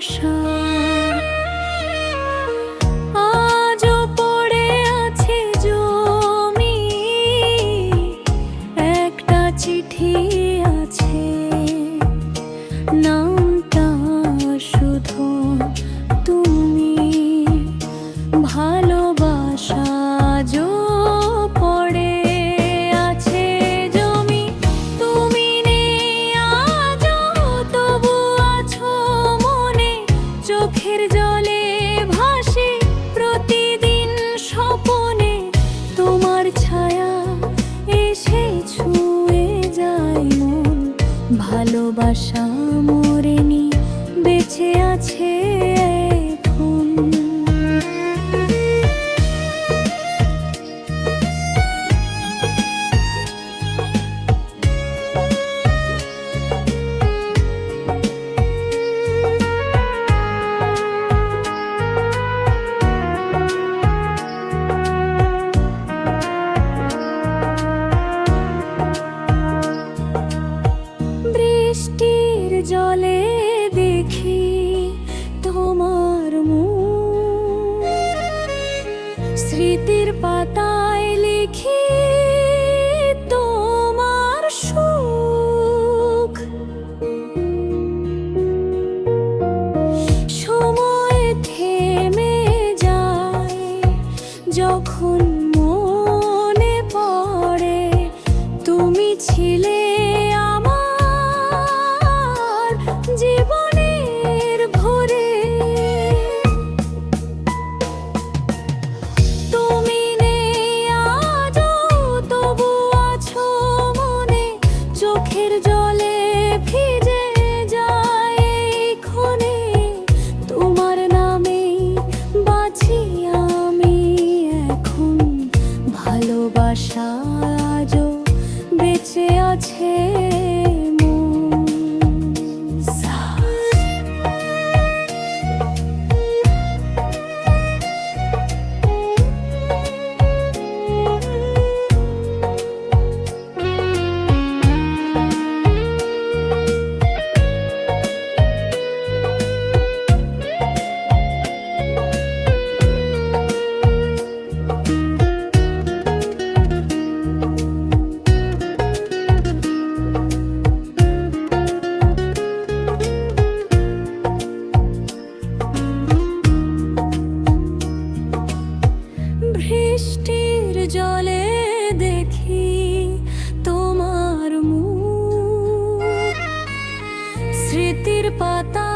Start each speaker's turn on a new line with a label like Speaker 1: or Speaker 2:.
Speaker 1: 什？আশা আখির জলে দেখি তোমার মু স্মৃতির পাতা কাছে স্মৃতির পাতা